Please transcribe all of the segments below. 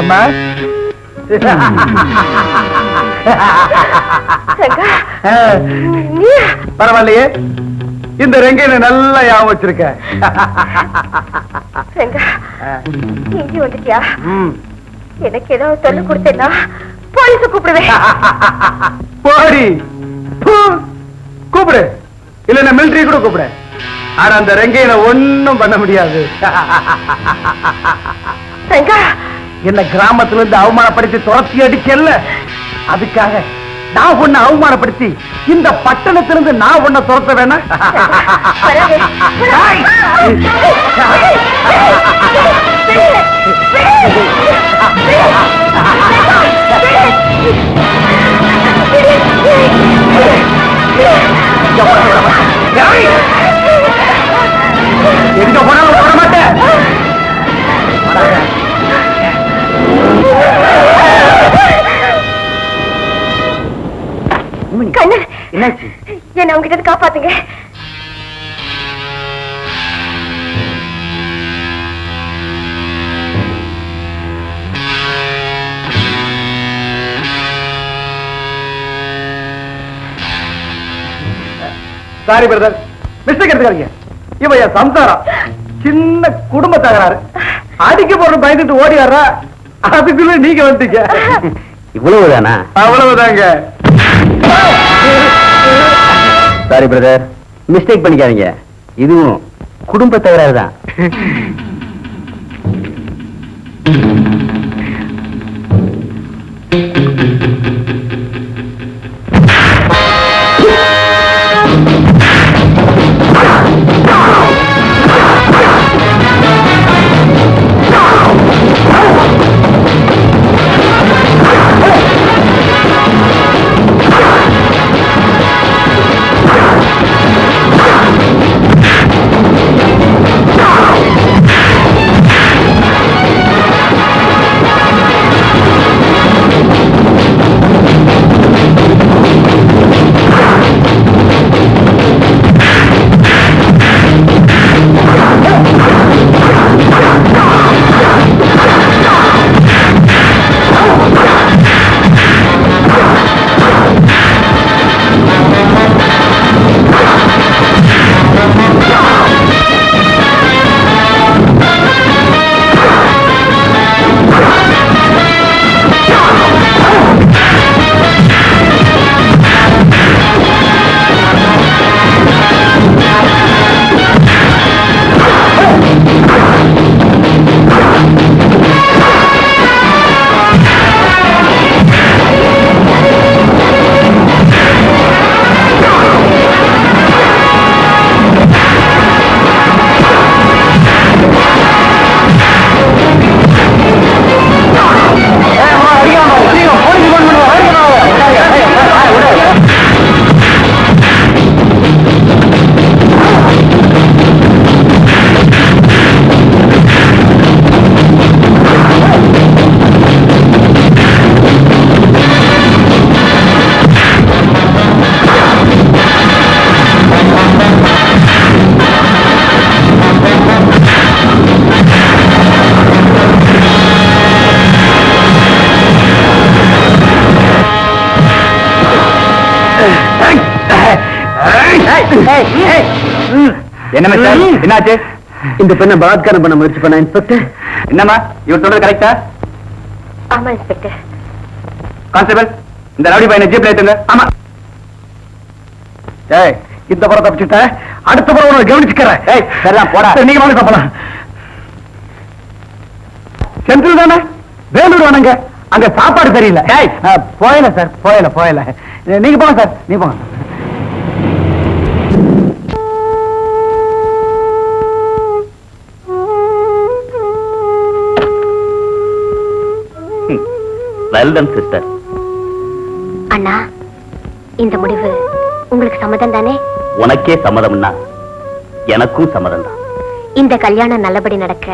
అమ్మా பரவாயில்லையே. இந்த ரெங்கையில நல்லா ஞாபகம் வச்சிருக்க. இங்க வந்துட்டியா. எனக்கு ஏதாவது தொல்லை கொடுத்தேன்னா போலீஸ கூப்பிடுவேன். போடி. கூப்பிடு. இல்ல மிலிட்டரி கூட கூப்பிடு. ஆனா அந்த ரெங்கையில ஒண்ணும் பண்ண முடியாது. ரங்கா. என்ன கிராமத்துல இருந்து அவமானப்படுத்தி துரத்தி அடிக்கல அதுக்காக நான் உன்னை அவமானப்படுத்தி இந்த பட்டணத்திலிருந்து நான் உன்னை துரத்த வேணா. எங்க போனாலும் போட மாட்டேன். வராத. கண்ணு. என்னாச்சு? என்ன உங்ககிட்ட இருந்து காப்பாத்துங்க. சாரி பிரதர் மிஸ்டேக் எடுத்துக்காதீங்க. இவ என் சம்சாரம் சின்ன குடும்ப தகராறு. அடிக்க போற பயந்துட்டு ஓடி வர்றா. அதுக்குள்ள நீங்க வந்துட்டீங்க. இவ்வளவுதானா? அவ்வளவுதாங்க. சாரி பிரதர் மிஸ்டேக் பண்ணிக்காதீங்க. இதுவும் குடும்ப தகராறு தான். என்ன மிஸ்டர் என்னாச்சு? இந்த பெண்ணை பலாத்காரம் பண்ண முயற்சி பண்ண இன்ஸ்பெக்டர். என்னம்மா? இவர் சொல்றது கரெக்டா ஆமா இன்ஸ்பெக்டர். கான்ஸ்டபிள் இந்த ரவுடி பையனை ஜீப்ல ஏத்துங்க. ஆமா. ஏய் இந்த புறம் தப்பிச்சுட்ட அடுத்த புறம் உனக்கு கவனிச்சுக்கிறேன் ஏய் சரிதான் போடா. நீங்க வாங்க சாப்பிடலாம். செந்தில் தானே? வேலூர் வேணுங்க அங்க சாப்பாடு சரியில்லை. ஏய். போயல சார். போயல போயல. நீங்க போங்க சார். நீங்க போங்க. வெல்டன் சிஸ்டர் அண்ணா இந்த முடிவு உங்களுக்கு சம்மதம் தானே? உனக்கே சம்மதம்னா எனக்கும் சம்மதம் தான் இந்த கல்யாணம் நல்லபடி நடக்க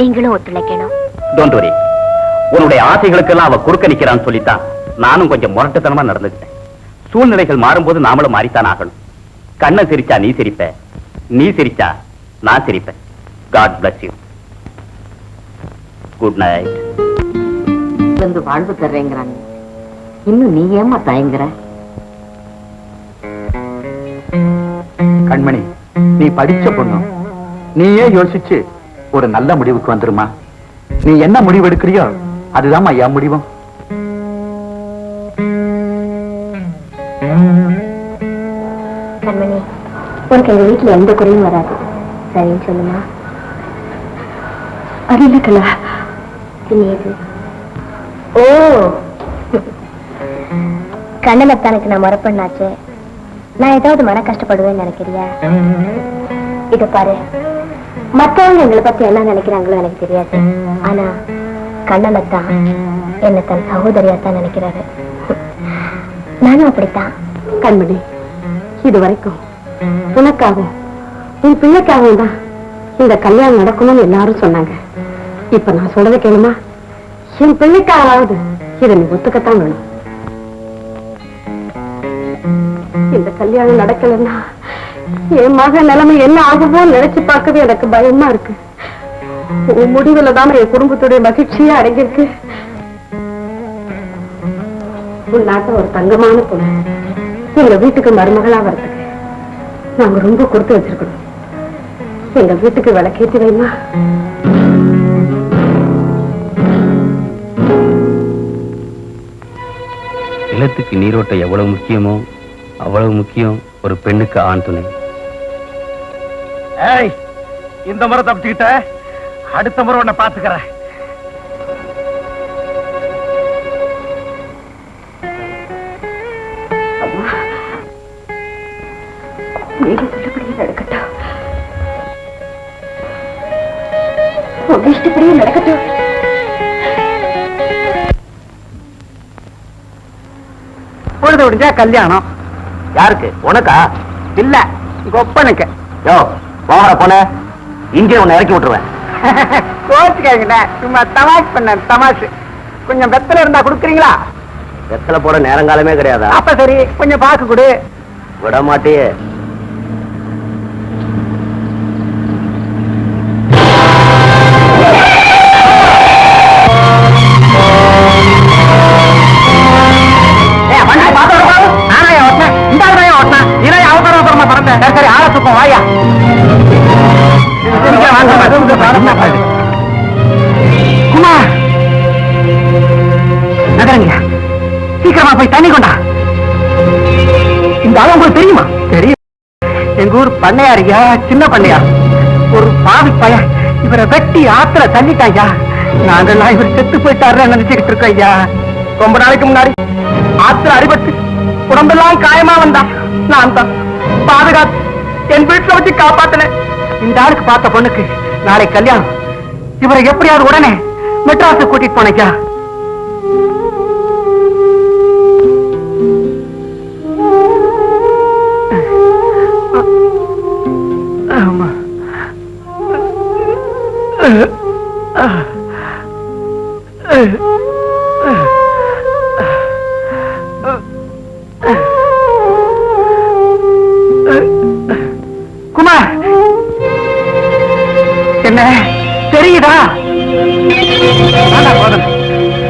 நீங்களும் ஒத்துழைக்கணும். டோன்ட் வரி உன்னுடைய ஆசைகளுக்கெல்லாம் அவ குறுக்க நிக்கிறான்னு சொல்லித்தான் நானும் கொஞ்சம் முரட்டுத்தனமா நடந்துக்கிட்டேன். சூழ்நிலைகள் மாறும்போது நாமளும் மாறித்தான் ஆகணும். கண்ணை சிரிச்சா நீ சிரிப்ப நீ சிரிச்சா நான் சிரிப்பேன். God bless you good night வந்து வாழ்வு தர்றேங்கிறாங்க. இன்னும் நீ ஏமா தயங்குற? கண்மணி நீ படிச்ச பொண்ணு. நீயே யோசிச்சு ஒரு நல்ல முடிவுக்கு வந்துருமா? நீ என்ன முடிவு எடுக்கிறியோ அதுதாம்மா என் முடிவும் கண்மணி உனக்கு எங்க வீட்டுல எந்த குறையும் வராது. சரின்னு சொல்லுமா? அது இல்ல கலா? இது ஓ. கண்ணனத்தானுக்கு நான் மரப்பண்ணாச்சு நான் ஏதாவது மன கஷ்டப்படுவேன்னு நினைக்கிறியா? இத பாரு. மத்தவங்க எங்களை பத்தி என்ன நினைக்கிறாங்களோ எனக்கு தெரியாது. ஆனா கண்ணனத்தான் என்ன தன் சகோதரியா தான் நினைக்கிறாரு. நானும் அப்படித்தான். கண்மணி இது வரைக்கும் உனக்காகவும் உன் பிள்ளைக்காகவும் தான் இந்த கல்யாணம் நடக்கணும்னு எல்லாரும் சொன்னாங்க. இப்ப நான் சொல்றத கேளுமா? என் பிள்ளைக்காராவது இதை நீ ஒத்துக்கத்தான் வேணும். இந்த கல்யாணம் நடக்கலன்னா என் மக நிலைமை என்ன ஆகுமோ நினைச்சு பார்க்கவே எனக்கு பயமா இருக்கு. உன் முடிவுல தான் என் குடும்பத்துடைய மகிழ்ச்சியே அடங்கியிருக்கு. உன் நாட்டை ஒரு தங்கமான பொண்ணு எங்க வீட்டுக்கு மருமகளா வரதுக்கு நாங்க ரொம்ப கொடுத்து வச்சிருக்கணும். எங்க வீட்டுக்கு விளக்கேற்றி வைமா. நிலத்துக்கு நீரோட்டம் எவ்வளவு முக்கியமோ அவ்வளவு முக்கியம் ஒரு பெண்ணுக்கு ஆண் துணை. ஏய் இந்த முறை தப்பிச்சுக்கிட்ட? அடுத்த முறை உன்னை பாத்துக்கிறேன் நடக்கட்டும். உங்க இஷ்டப்படியே நடக்கட்டும். பொழுது விடிஞ்சா கல்யாணம். யாருக்கு? உனக்கா? இல்ல கொப்பனுக்கு யோ போகிற போன இங்கே உன்னை இறக்கி விட்டுருவேன். கோச்சுக்காங்கண்ண சும்மா தமாஷ் பண்ண தமாஷ். கொஞ்சம் வெத்தலை இருந்தா கொடுக்குறீங்களா? வெத்தலை போட நேரங்காலமே கிடையாதா? அப்ப சரி கொஞ்சம் பாக்கு கொடு. விட மாட்டியே வாங்க. குமார்! நகரங்க சீக்கிரமா போய் தண்ணி கொண்டா. இந்த ஆளு உங்களுக்கு தெரியுமா? தெரியும். எங்க ஊர் பண்ணையாரியா சின்ன பண்ணையார் ஒரு பாவி பையன் இவரை வெட்டி ஆத்துல தள்ளிட்டாயா நாங்கெல்லாம் இவர் செத்து போயிட்டாரு நினைச்சுக்கிட்டு இருக்கோம் ஐயா. ரொம்ப நாளைக்கு முன்னாடி ஆத்துல அடிபட்டு உடம்பெல்லாம் காயமா வந்தா. நான் தான் பாதுகாத்து என் வீட்டுல வச்சு காப்பாத்தினேன். இந்த ஆளுக்கு பார்த்த பொண்ணுக்கு நாளை கல்யாணம். இவரை எப்படியாவது உடனே மெட்ராஸுக்கு கூட்டிட்டு போனைக்கா ஆமா. என்ன? தெரியுதா?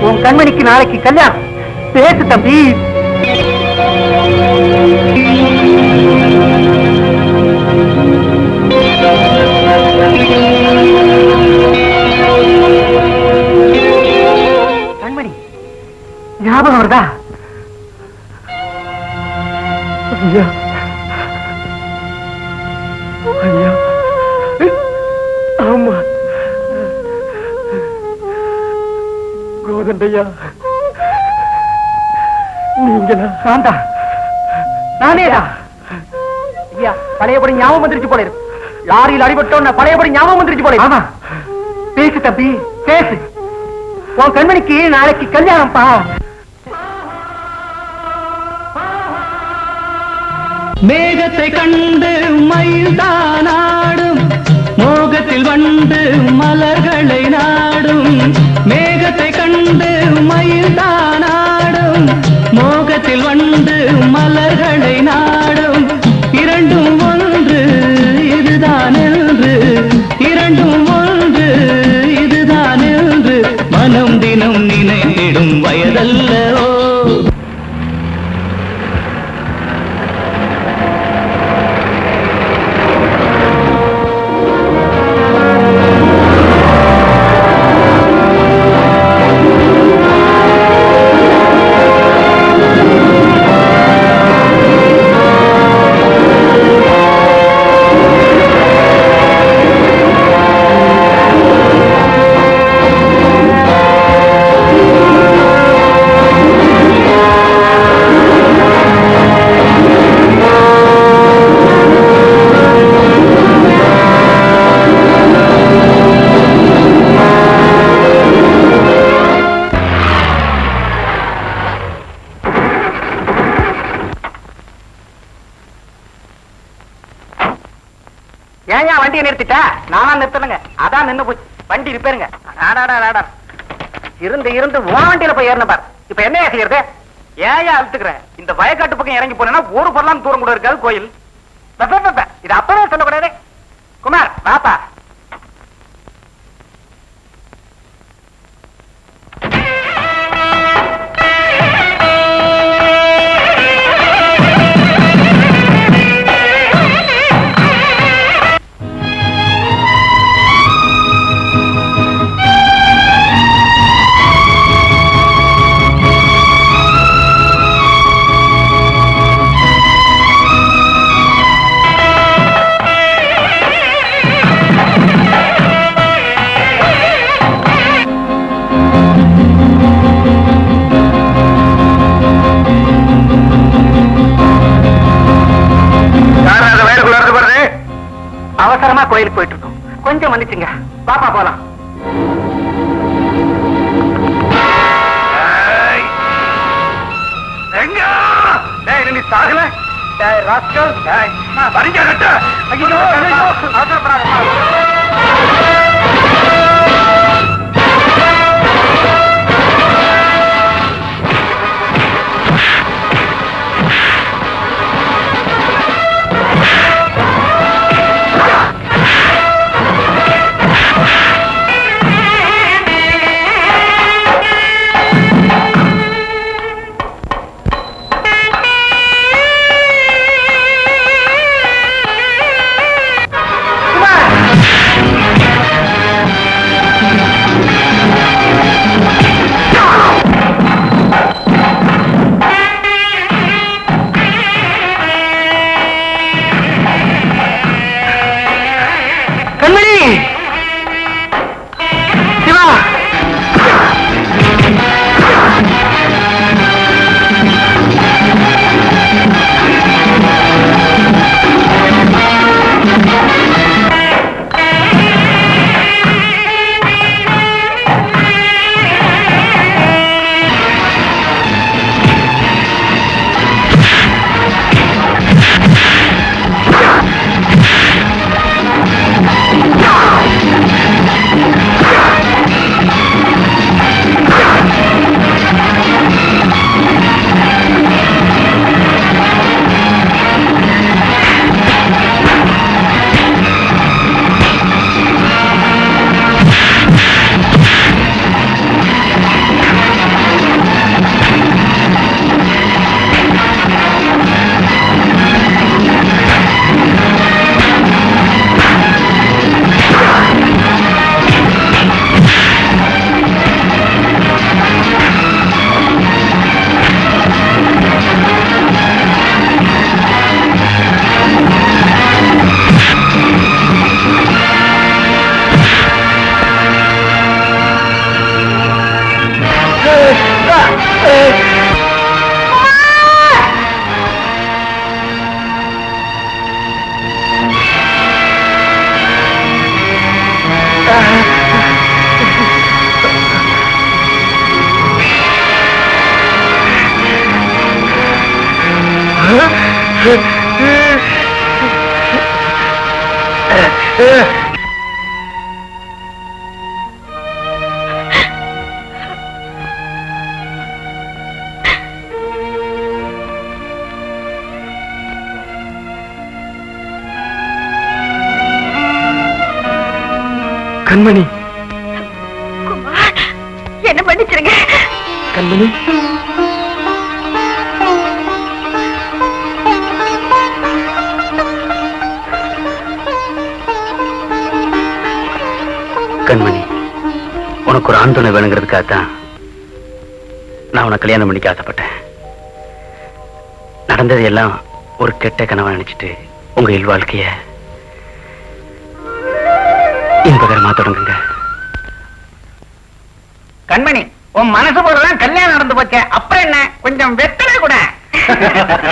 உன் கண்மணிக்கு நாளைக்கு கல்யாணம். பேசு தம்பி. கண்மணி ஞாபகம் வருதா? ஐயா. கோதண்டையா நீங்களா? சாந்தா நானேடா. ஐயா பழையபடி ஞாபகம் வந்துருச்சு போல இருக்கு. லாரியில் அடிபட்டோன்னு பழையபடி ஞாபகம் வந்துருச்சு போல ஆமா. பேசு தம்பி பேசு. உன் கண்மணிக்கு நாளைக்கு கல்யாணம்ப்பா. மேகத்தை கண்டு மயில்தானாடும் மோகத்தில் வந்து மலர்களை நாடும் மேகத்தை மயில் தானாடும் மோகத்தில் வந்து மலர்களை நாடும். இரண்டும் ஒன்று இதுதான் என்று இரண்டும் நின்னு போச்சு வண்டி ரிப்பேருங்க ஆடாடா இருந்து இருந்து உன் வண்டியில போய் ஏறின பார். இப்ப என்ன செய்யறது? ஏன் அழுத்துக்கிறேன் இந்த வயக்காட்டு பக்கம் இறங்கி போனேன்னா ஒரு பொருளாம் தூரம் கூட இருக்காது கோயில். இது அப்பவே சொல்லக்கூடாது. குமார் பாப்பா கோயிலுக்கு போயிட்டு இருக்கோம் கொஞ்சம் மன்னிச்சுங்க. பாப்பா போலாம். சாகல? டேய் ராஸ்கல்? டேய் வரிஞ்ச கட்ட. ஐயோ அவசரப்படாத கண்மணி. உனக்கு ஒரு ஆண் துணை வேணுங்கிறதுக்காகத்தான் நான் உனக்கு கல்யாணம் பண்ணிக்க ஆசைப்பட்டேன். நடந்தது எல்லாம் ஒரு கெட்ட கனவா நினைச்சிட்டு உங்க இல்வாழ்க்கைய இன்பகரமா தொடங்குங்க. கண்மணி உன் மனசு போலதான் கல்யாணம் நடந்து போச்சே. அப்புறம் என்ன? கொஞ்சம் வெத்தலை கூட.